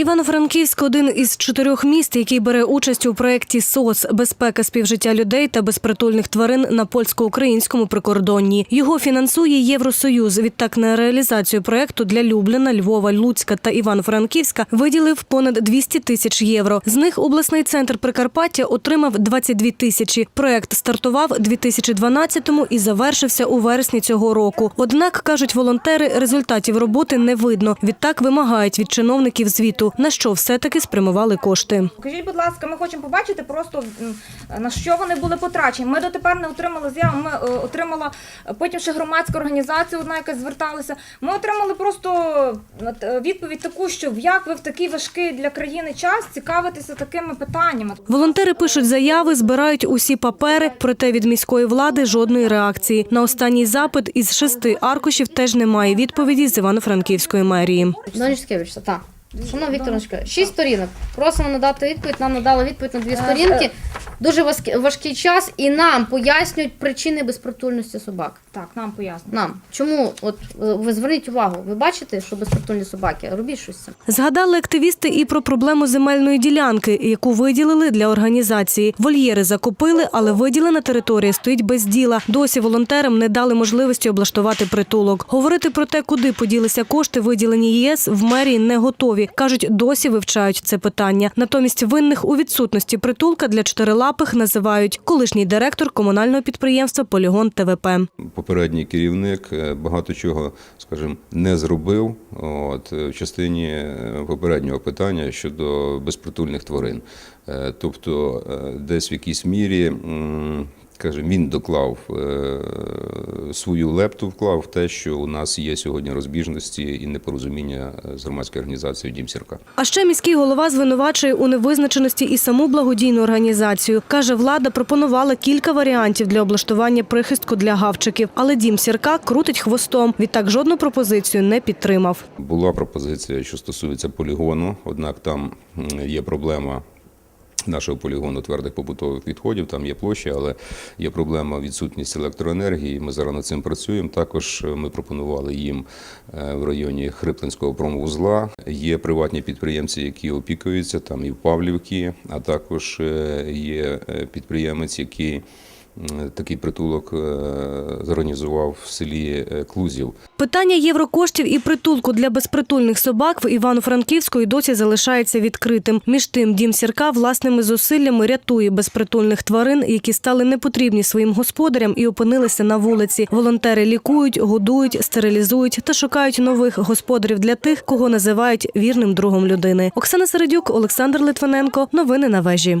Івано-Франківськ один із чотирьох міст, який бере участь у проєкті СОС безпека співжиття людей та безпритульних тварин на польсько-українському прикордонні. Його фінансує Євросоюз. Відтак на реалізацію проєкту для Любліна, Львова, Луцька та Івано-Франківська виділив понад 200 тисяч євро. З них обласний центр Прикарпаття отримав 22 тисячі. Проєкт стартував 2012-му і завершився у вересні цього року. Однак кажуть волонтери, результатів роботи не видно. Відтак вимагають від чиновників звіту, на що все-таки спрямували кошти. Скажіть, будь ласка, ми хочемо побачити просто на що вони були потрачені. Ми дотепер не отримали заяву. Ми е, отримала е, потім ще громадська організація, одна яка зверталася. Ми отримали просто е, відповідь таку, що як ви в такий важкий для країни час цікавитеся такими питаннями. Волонтери пишуть заяви, збирають усі папери, проте від міської влади жодної реакції. На останній запит із шести аркушів теж немає відповіді з Івано-Франківської мерії. Донечкевич, так. Шановна Вікторочка, шість сторінок. Просимо надати відповідь. Нам надали відповідь на дві сторінки. Дуже важкий, важкий час, і нам пояснюють причини безпритульності собак. Так, нам пояснюють. Нам чому, от е, ви зверніть увагу, ви бачите, що безпритульні собаки? Робіть щось з цим. Згадали активісти і про проблему земельної ділянки, яку виділили для організації. Вольєри закупили, але виділена територія стоїть без діла. Досі волонтерам не дали можливості облаштувати притулок. Говорити про те, куди поділися кошти, виділені ЄС, в мерії не готові. кажуть, досі вивчають це питання. Натомість винних у відсутності притулка для чотирилапих називають колишній директор комунального підприємства Полігон ТВП. Попередній керівник е, багато чого, скажімо, не зробив от, е, в частині е, попереднього питання щодо безпритульних тварин. Тобто, десь в якійсь мірі, скажімо, він доклав е, свою лепту, вклав в те, що у нас є сьогодні розбіжності і непорозуміння е, з громадською організацією Дім Сірка. А ще міський голова звинувачує у невизначеності і саму благодійну організацію. Каже, влада пропонувала кілька варіантів для облаштування прихистку для гавчиків, але дім сірка крутить хвостом. Відтак жодну пропозицію не підтримав. Була пропозиція, що стосується полігону, однак там є проблема. Нашого полігону твердих побутових відходів, там є площа, але є проблема відсутність електроенергії. Ми зараз над цим працюємо. Також е, ми пропонували їм е, в районі Хриплинського промвузла. Є приватні підприємці, які опікуються там і в Павлівці, а також е, є підприємець, який такий притулок е, зорганізував в селі е, Клузів. Питання єврокоштів і притулку для безпритульних собак в Івано-Франківську і досі залишається відкритим. Між тим, дім сірка власними зусиллями рятує безпритульних тварин, які стали непотрібні своїм господарям і опинилися на вулиці. Волонтери лікують, годують, стерилізують та шукають нових господарів для тих, кого називають вірним другом людини. Оксана Середюк, Олександр Литвиненко. Новини на вежі.